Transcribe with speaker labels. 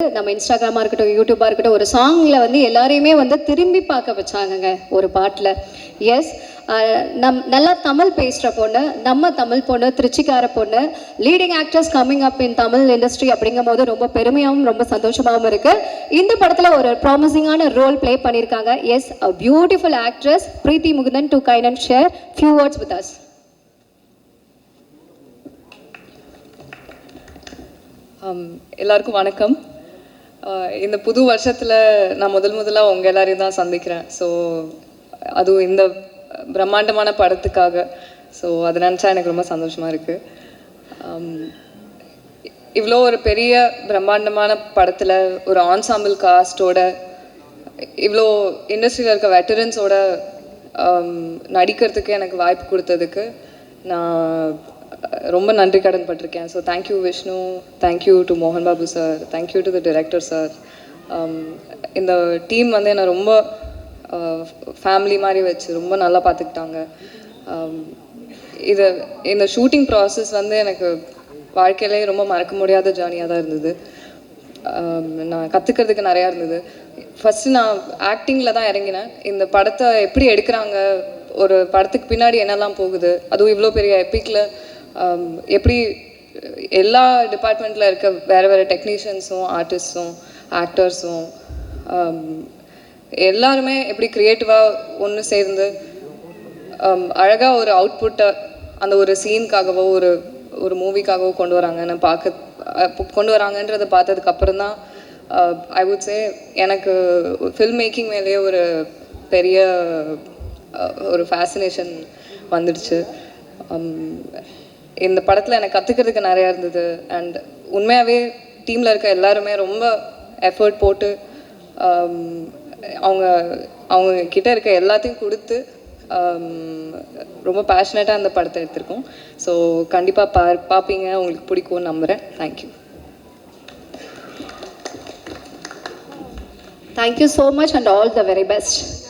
Speaker 1: நம்ம இன்ஸ்டாகிராமாக இருக்கட்டும் யூடியூபாக இருக்கட்டும் ஒரு சாங்கில் வந்து எல்லாரையுமே வந்து திரும்பி பார்க்க வச்சாங்கங்க ஒரு பாட்டில். எஸ் நம் நல்லா தமிழ் பேசுகிற பொண்ணு நம்ம தமிழ் பொண்ணு திருச்சிக்கார பொண்ணு leading actors coming up in Tamil industry அப்படிங்கும் போது ரொம்ப பெருமையாகவும் ரொம்ப சந்தோஷமாகவும் இருக்குது இந்த படத்தில் ஒரு ப்ராமிசிங்கான ரோல் ப்ளே பண்ணியிருக்காங்க. As a beautiful actress Preethi Mukundan to kind and share few words with us
Speaker 2: எல்லாருக்கும் வணக்கம். இந்த புது வருஷத்தில் நான் முதல் முதலாக உங்கள் எல்லாரையும் தான் சந்திக்கிறேன். ஸோ அதுவும் இந்த பிரம்மாண்டமான படத்துக்காக. ஸோ அதை நினச்சா எனக்கு ரொம்ப சந்தோஷமாக இருக்குது um, இவ்வளோ ஒரு பெரிய பிரம்மாண்டமான படத்தில் ஒரு ஆன்சாம்பிள் காஸ்டோட இவ்வளோ இண்டஸ்ட்ரியில் இருக்க வெட்டரன்ஸோட um, நடிக்கிறதுக்கு எனக்கு வாய்ப்பு கொடுத்ததுக்கு நான் ரொம்ப நன்றி கடன் பட்டிருக்கேன். So thank you Vishnu thank you to மோகன் Babu sir thank you to the director sir இந்த டீம் வந்து என்னை ரொம்ப uh, ஃபேமிலி மாதிரி வச்சு ரொம்ப நல்லா பார்த்துக்கிட்டாங்க. Um, இது இந்த ஷூட்டிங் ப்ராசஸ் வந்து எனக்கு வாழ்க்கையிலே ரொம்ப மறக்க முடியாத ஜேர்னியாக தான் இருந்தது. Um, நான் கற்றுக்கிறதுக்கு நிறையா இருந்தது. ஃபஸ்ட்டு நான் ஆக்டிங்கில் தான் இறங்கினேன். இந்த படத்தை எப்படி எடுக்கிறாங்க? ஒரு படத்துக்கு பின்னாடி என்னெல்லாம் போகுது? அதுவும் இவ்வளோ பெரிய எப்பிக்கில் Um, எப்படி எல்லா டிபார்ட்மெண்ட்டில் இருக்க வேறு வேறு டெக்னீஷியன்ஸும் ஆர்டிஸ்ட்ஸும் ஆக்டர்ஸும் எல்லாருமே எப்படி க்ரியேட்டிவாக ஒன்று சேர்ந்து um, அழகாக ஒரு அவுட்புட்டை அந்த ஒரு சீனுக்காகவோ ஒரு ஒரு மூவிக்காகவோ கொண்டு வராங்கன்னு பார்க்க கொண்டு வராங்கன்றதை பார்த்ததுக்கப்புறம் தான் ஐ வுட் சே எனக்கு ஃபில்ம் மேக்கிங் மேலேயே ஒரு பெரிய ஒரு ஃபேசினேஷன் வந்துடுச்சு. Um, இந்த படத்தில் எனக்கு கற்றுக்கிறதுக்கு நிறையா இருந்தது. அண்ட் உண்மையாகவே டீமில் இருக்க எல்லாருமே ரொம்ப எஃபர்ட் போட்டு um, அவங்க அவங்க கிட்ட இருக்க எல்லாத்தையும் கொடுத்து um, ரொம்ப பேஷனேட்டாக அந்த படத்தை எடுத்திருக்கோம். ஸோ கண்டிப்பாக பா பார்ப்பீங்க உங்களுக்கு பிடிக்கும்னு நம்புகிறேன் thank you
Speaker 1: thank you so much and all the very best